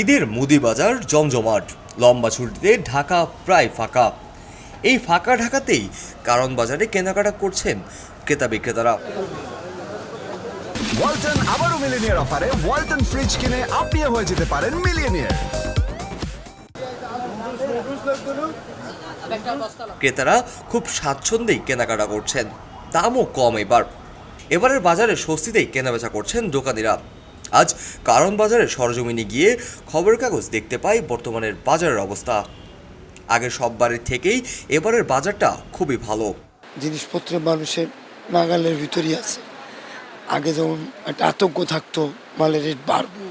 ঈদের মুদি বাজার জমজমাট। লম্বা ছুটিতে ঢাকা প্রায় ফাঁকা। এই ফাঁকা ঢাকাতেই কারণ বাজারে কেনাকাটা করছেন ক্রেতা বিক্রেতারা। ওয়ালটন আবারও মিলিনিয়ার অফারে ওয়ালটন ফ্রিজ কিনে আপনিও হয়ে যেতে পারেন মিলিয়নিয়ার। ক্রেতারা খুব স্বাচ্ছন্দ্যেই কেনাকাটা করছেন। দামও কম এবার। এবারের বাজারে স্বস্তিতেই কেনাবেচা করছেন দোকানিরা। আজ কারণ বাজারে সরজমিনে গিয়ে খবরের কাগজ দেখতে পাই বর্তমানের বাজারের অবস্থা। আগের সববারের থেকেই এবারের বাজারটা খুবই ভালো। জিনিসপত্রের মানুষের নাগালের ভিতরই আছে। আগে যেমন একটা আতঙ্ক থাকতো, মালের রেট বাড়বো,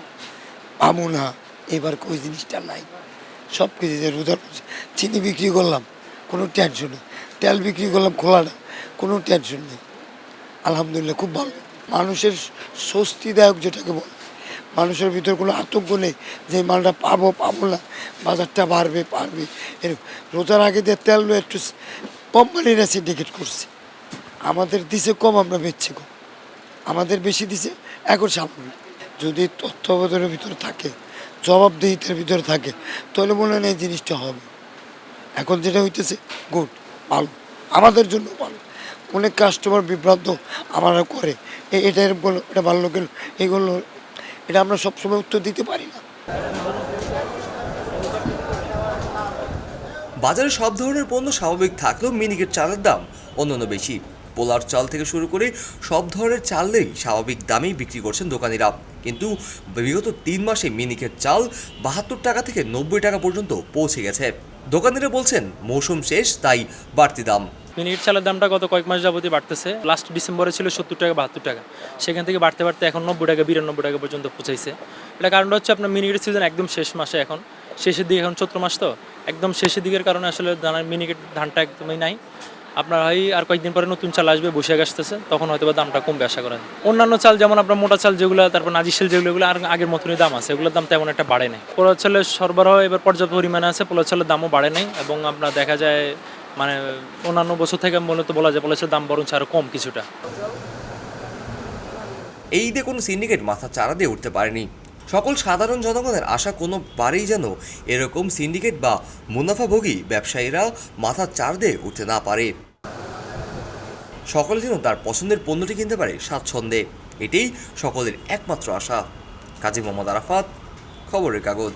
পাবো না, এবার ওই জিনিসটা নাই। সব কিছু যে রোজার চিনি বিক্রি করলাম, কোনো টেনশন নেই। তেল বিক্রি করলাম, খোলা না, কোনো টেনশন নেই। আলহামদুলিল্লাহ, খুব ভালো। মানুষের স্বস্তিদায়ক যেটাকে বলে মানুষের ভিতর কোনো আতঙ্ক নেই যে মালটা পাবো পাবো না, বাজারটা বাড়বে, পারবে। এরকম রোজার আগে দিয়ে তেল একটু কোম্পানিরা সিন্ডিকেট করছে। আমাদের দিছে কম, আমরা বেচছি কম। আমাদের বেশি দিছে, এখন সামনে যদি তত্ত্বাবধানের ভিতরে থাকে, জবাবদিহিতার ভিতরে থাকে, তাহলে মনে হয় এই জিনিসটা হবে। এখন যেটা হইতেছে, গুড, ভালো। আমাদের জন্য ভালো। অনেক কাস্টমার বিভ্রান্ত আমারা করে। এটা এরকম এটা ভালো গেল এগুলো এটা আমরা সবসময় উত্তর দিতে পারি না। বাজারে সব ধরনের পণ্য স্বাভাবিক থাকলেও মিনিকেট চালের দাম অন্যান্য বেশি। পোলার চাল থেকে শুরু করে সব ধরনের চালেরই স্বাভাবিক দামেই বিক্রি করছেন দোকানিরা। কিন্তু বিগত তিন মাসে মিনিকেট চাল বাহাত্তর টাকা থেকে নব্বই টাকা পর্যন্ত পৌঁছে গেছে। দোকানিরা বলছেন, মৌসুম শেষ, তাই বাড়তি দাম। মিনিট চালের দামটা গত কয়েক মাস যাবতই বাড়তেছে। লাস্ট ডিসেম্বরে ছিল সত্তর টাকা, বাহাত্তর টাকা। সেখান থেকে বাড়তে বাড়তে এখন নব্বই টাকা, বিরানব্বই টাকা পর্যন্ত পৌঁছাইছে। এটা কারণটা হচ্ছে আপনার মিনিকেট সিজন একদম শেষ মাসে এখন। শেষের দিকে এখন চৈত্র মাস তো। একদম শেষের দিকের কারণে আসলে ধানের মিনিকেট ধানটা একদমই নাই। আপনার হয় আর কয়েকদিন পরে নতুন চাল আসবে বৈশাখ আসতেছে। তখন হয়তো দামটা কমবে, আশা করেন অন্যান্য চাল যেমন আপনার মোটা চাল যেগুলো, তারপর নাজিশাল যেগুলো, এগুলো আর আগের মতনই দাম আছে। এগুলোর দাম তেমন একটা বাড়ে নাই। পোলার চালের সরবরাহ এবার পর্যাপ্ত পরিমাণে আছে। পোলার চালের দামও বাড়ে নাই এবং আপনার দেখা যায় মানে অন্যান্য বছর থেকে মূলত বলা যায় চালের দাম বরঞ্চ আরও কম কিছুটা। এই দিয়ে কোনো সিন্ডিকেট মাথা চারা দিয়ে উঠতে পারেনি। সকল সাধারণ জনগণের আশা কোনো বারেই যেন এরকম সিন্ডিকেট বা মুনাফাভোগী ব্যবসায়ীরা মাথা চার দিয়ে উঠতে না পারে। সকলে যেন তার পছন্দের পণ্যটি কিনতে পারে স্বাচ্ছন্দ্যে। এটাই সকলের একমাত্র আশা। কাজী মোহাম্মদ আরাফাত, খবরের কাগজ।